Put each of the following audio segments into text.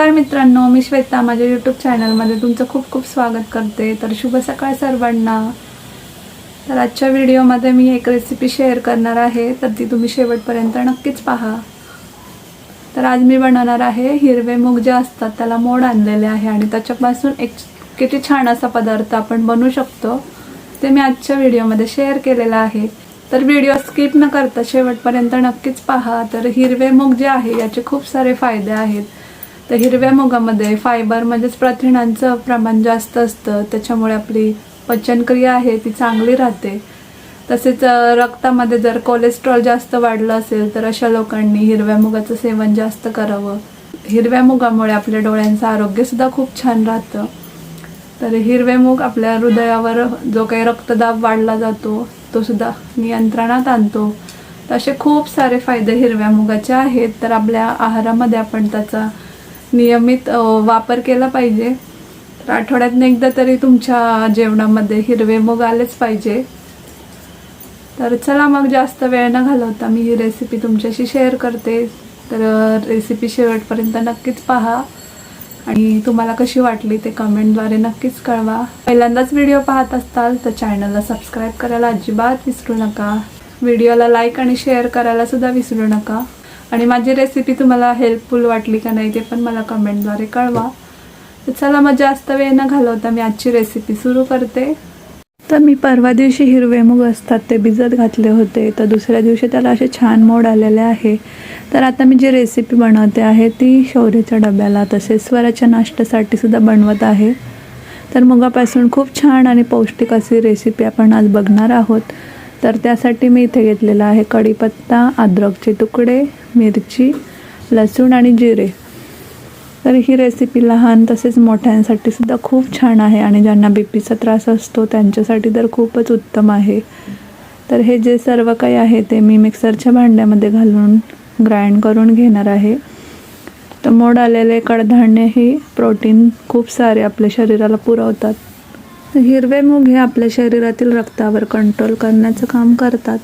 नमस्कार मित्रांनो मी श्वेता. माझ्या यूट्यूब चॅनलमध्ये तुमचं खूप खूप स्वागत करते. तर शुभ सकाळ सर्वांना. तर आजच्या व्हिडिओमध्ये मी एक रेसिपी शेअर करणार आहे. तर ती तुम्ही शेवटपर्यंत नक्कीच पहा. तर आज मी बनवणार आहे हिरवे मूग जे असतात त्याला मोड आणलेले आहे आणि त्याच्यापासून एक किती छान असा पदार्थ आपण बनवू शकतो. ते मी आजच्या व्हिडिओमध्ये शेअर केलेला आहे. तर व्हिडिओ स्किप न करता शेवटपर्यंत नक्कीच पहा. तर हिरवे मूग जे आहे याचे खूप सारे फायदे आहेत. तर हिरव्या मुगामध्ये फायबर म्हणजेच प्रथिनांचं प्रमाण जास्त असतं. त्याच्यामुळे आपली पचनक्रिया आहे ती चांगली राहते. तसेच रक्तामध्ये जर कोलेस्ट्रॉल जास्त वाढलं असेल तर अशा लोकांनी हिरव्या मुगाचं सेवन जास्त करावं. हिरव्या मुगामुळे आपल्या डोळ्यांचं आरोग्यसुद्धा खूप छान राहतं. तर हिरवे मूग आपल्या हृदयावर जो काही रक्तदाब वाढला जातो तो सुद्धा नियंत्रणात आणतो. तर असे खूप सारे फायदे हिरव्या मुगाचे आहेत. तर आपल्या आहारामध्ये आपण त्याचा नियमित वापर केला पाहिजे. तर आठवड्यातनं एकदा तरी तुमच्या जेवणामध्ये हिरवे मूग आलेच पाहिजे. तर चला मग जास्त वेळ न घालवता मी ही रेसिपी तुमच्याशी शेअर करते. तर रेसिपी शेवटपर्यंत नक्कीच पहा. आणि तुम्हाला कशी वाटली ते कमेंटद्वारे नक्कीच कळवा. पहिल्यांदाच व्हिडिओ पाहत असताल तर चॅनलला सबस्क्राईब करायला अजिबात विसरू नका. व्हिडिओला लाईक आणि शेअर करायला सुद्धा विसरू नका. आणि माझी रेसिपी तुम्हाला हेल्पफुल वाटली का नाही ते पण मला कमेंटद्वारे कळवा. तर चला मग जास्त वेळ न घालवता मी आजची रेसिपी सुरू करते. तर मी परवा दिवशी हिरवे मूग असतात ते भिजत घातले होते तर दुसऱ्या दिवशी त्याला असे छान मोड आलेले आहे. तर आता मी जी रेसिपी बनवते आहे ती शौर्याच्या डब्याला तसेच स्वराच्या नाश्त्यासाठी सुद्धा बनवत आहे. तर मुगापासून खूप छान आणि पौष्टिक अशी रेसिपी आपण आज बघणार आहोत. तर त्यासाठी मी इथे घेतलेला आहे कढीपत्ता अद्रकचे तुकडे मिरची लसूण आणि जिरे. तर ही रेसिपी लहान तसेच मोठ्यांसाठी सुद्धा खूप छान आहे आणि ज्यांना बी पीचा त्रास असतो त्यांच्यासाठी तर खूपच उत्तम आहे. तर हे जे सर्व काही आहे ते मी मिक्सरच्या भांड्यामध्ये घालून ग्राइंड करून घेणार आहे. तर मोड आलेले कडधान्य ही प्रोटीन खूप सारे आपल्या शरीराला पुरवतात. हिरवे मूग हे आपल्या शरीरातील रक्तावर कंट्रोल करण्याचं काम करतात.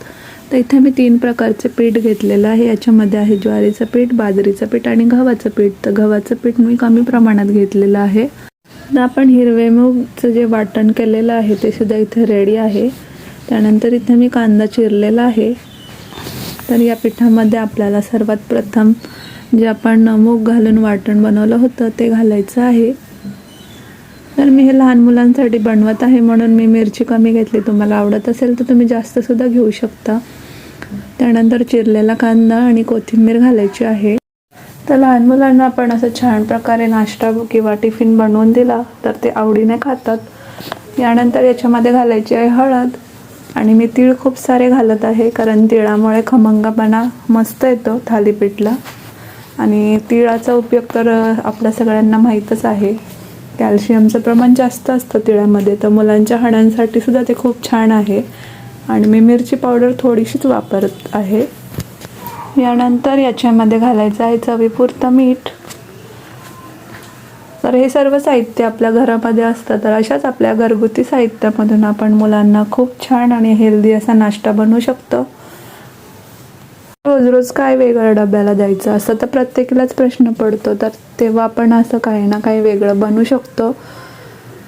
तर इथे मी तीन प्रकारचे पीठ घेतलेलं आहे. याच्यामध्ये आहे ज्वारीचं पीठ बाजरीचं पीठ आणि गव्हाचं पीठ. तर गव्हाचं पीठ मी कमी प्रमाणात घेतलेलं आहे. तर आपण हिरवे मूगचं जे वाटण केलेलं आहे ते सुद्धा इथे रेडी आहे. त्यानंतर इथे मी कांदा चिरलेला आहे. तर या पिठामध्ये आपल्याला सर्वात प्रथम जे आपण मूग घालून वाटण बनवलं होतं ते घालायचं आहे. तर मी हे लहान मुलांसाठी बनवत आहे म्हणून मी मिरची कमी घेतली. तुम्हाला आवडत असेल तर तुम्ही जास्तसुद्धा घेऊ शकता. त्यानंतर चिरलेला कांदा आणि कोथिंबीर घालायची आहे. तर लहान मुलांना आपण असं छान प्रकारे नाश्ता किंवा टिफिन बनवून दिला तर ते आवडीने खातात. यानंतर याच्यामध्ये घालायची आहे हळद आणि मी तीळ खूप सारे घालत आहे कारण तिळामुळे खमंगपणा मस्त येतो थालीपीठला. आणि तिळाचा उपयोग तर आपल्या सगळ्यांना माहीतच आहे. कॅल्शियमचं प्रमाण जास्त असतं तिळामध्ये तर मुलांच्या हाडांसाठी सुद्धा ते खूप छान आहे. आणि मी मिरची पावडर थोडीशीच वापरत आहे. यानंतर याच्यामध्ये घालायचं आहे चवीपुरतं मीठ. तर हे सर्व साहित्य आपल्या घरामध्ये असतं तर अशाच आपल्या घरगुती साहित्यामधून आपण मुलांना खूप छान आणि हेल्दी असा नाश्ता बनवू शकतो. रोज रोज काय वेगळं डब्याला द्यायचं? असं तर प्रत्येकालाच प्रश्न पडतो. तर तेव्हा आपण असं काही ना काही वेगळं बनवू शकतो.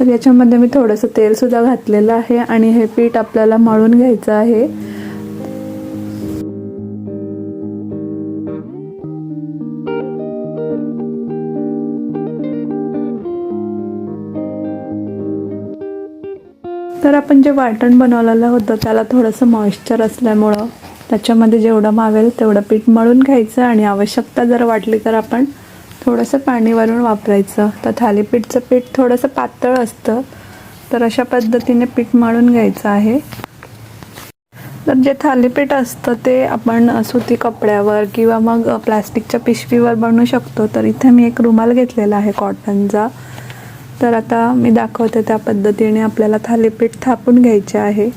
तर याच्यामध्ये मी थोडंसं तेलसुद्धा घातलेलं आहे आणि हे पीठ आपल्याला मळून घ्यायचं आहे. तर आपण जे वाटण बनवलेलं होतं त्याला थोडंसं मॉइश्चर असल्यामुळं त्याच्यामध्ये जेवढं मावेल तेवढं पीठ मळून घ्यायचं आणि आवश्यकता जर वाटली तर आपण थोडंसं पाणी वरून वापरायचं. तर थालीपीठचं पीठ थोडंसं पातळ असतं. तर अशा पद्धतीने पीठ मळून घ्यायचं आहे. तर जे थालीपीठ असतं ते आपण सुती कपड्यावर किंवा मग प्लास्टिकच्या पिशवीवर बनवू शकतो. तर इथे मी एक रुमाल घेतलेला आहे कॉटनचा. तर आता मी दाखवते त्या पद्धतीने आपल्याला थालीपीठ थापून घ्यायचे आहे.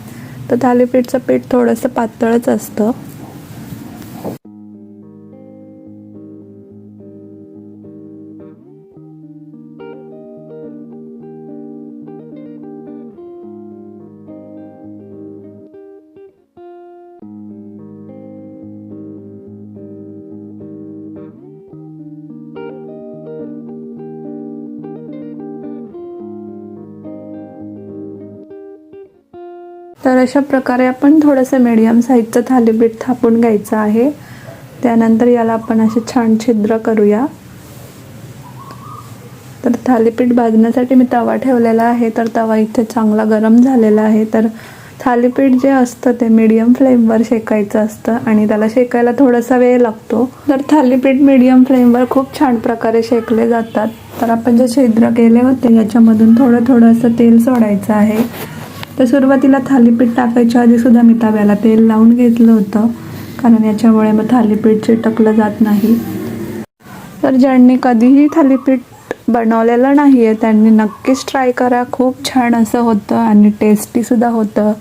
तर थालीपीठचं पीठ थोडंसं पातळच असतं. तर अशा प्रकारे आपण थोडंसं मीडियम साईजचं थालीपीठ थापून घ्यायचं आहे. त्यानंतर याला आपण असे छान छिद्र करूया. तर थालीपीठ भाजण्यासाठी मी तवा ठेवलेला आहे. तर तवा इथे चांगला गरम झालेला आहे. तर थालीपीठ जे असतं ते मीडियम फ्लेमवर शेकायचं असतं आणि त्याला शेकायला थोडासा वेळ लागतो. तर थालीपीठ मीडियम फ्लेमवर खूप छान प्रकारे शेकले जातात. तर आपण जे छिद्र केले होते याच्यामधून थोडं थोडं असं तेल सोडायचं आहे. तर सुरुवातीला थालीपीठ टाकायच्या आधीसुद्धा मी तव्याला तेल लावून घेतलं होतं. कारण याच्यामुळे मग थालीपीठ चिटकलं जात नाही. तर ज्यांनी कधीही थालीपीठ बनवलेलं नाही आहे त्यांनी नक्कीच ट्राय करा. खूप छान असं होतं आणि टेस्टीसुद्धा होतं.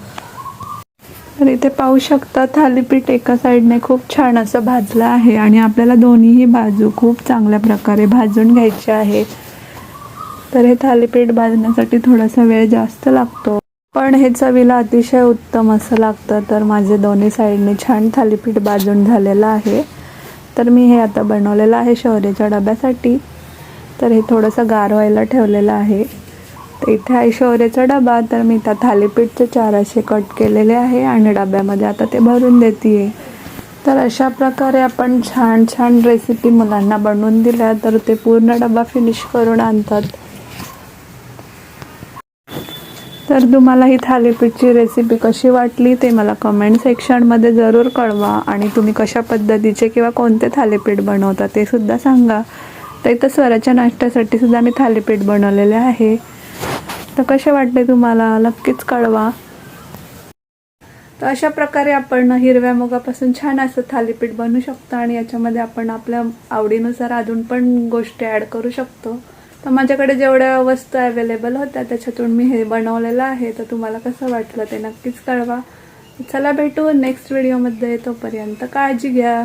तर इथे पाहू शकता थालीपीठ एका साईडने खूप छान असं भाजलं आहे आणि आपल्याला दोन्हीही बाजू खूप चांगल्या प्रकारे भाजून घ्यायचे आहे. तर हे थालीपीठ भाजण्यासाठी थोडासा वेळ जास्त लागतो. पण हे चवीला अतिशय उत्तम असं लागतं तर माझे दोन्ही साईडने छान थालीपीठ बाजून झालेलं आहे. तर मी हे आता बनवलेलं आहे शौर्याच्या डब्यासाठी. तर हे थोडंसं गार व्हायला ठेवलेलं आहे. तर इथे आहे शौर्याचा डबा तर मी त्या थालीपीठचे चार असे कट केलेले आहे आणि डब्यामध्ये आता ते भरून देते तर अशा प्रकारे आपण छान छान रेसिपी मुलांना बनवून दिल्या तर ते पूर्ण डबा फिनिश करून आणतात. तर तुम्हाला ही थालीपीठची रेसिपी कशी वाटली ते मला कमेंट सेक्शनमध्ये जरूर कळवा आणि तुम्ही कशा पद्धतीचे किंवा कोणते थालीपीठ बनवता ते सुद्धा सांगा. तर इथं स्वराच्या नाश्त्यासाठी सुद्धा मी थालीपीठ बनवलेले आहे. तर कसे वाटले तुम्हाला? नक्कीच कळवा. तर अशा प्रकारे आपण हिरव्या मुगापासून छान असं थालीपीठ बनवू शकतो आणि याच्यामध्ये आपण आपल्या आवडीनुसार अजून पण गोष्टी ॲड करू शकतो. तर माझ्याकडे जेवढ्या वस्तू अवेलेबल होत्या त्याच्यातून मी हे बनवलेलं आहे. तर तुम्हाला कसं वाटलं ते नक्कीच कळवा. चला भेटू नेक्स्ट व्हिडिओमध्ये तोपर्यंत काळजी घ्या.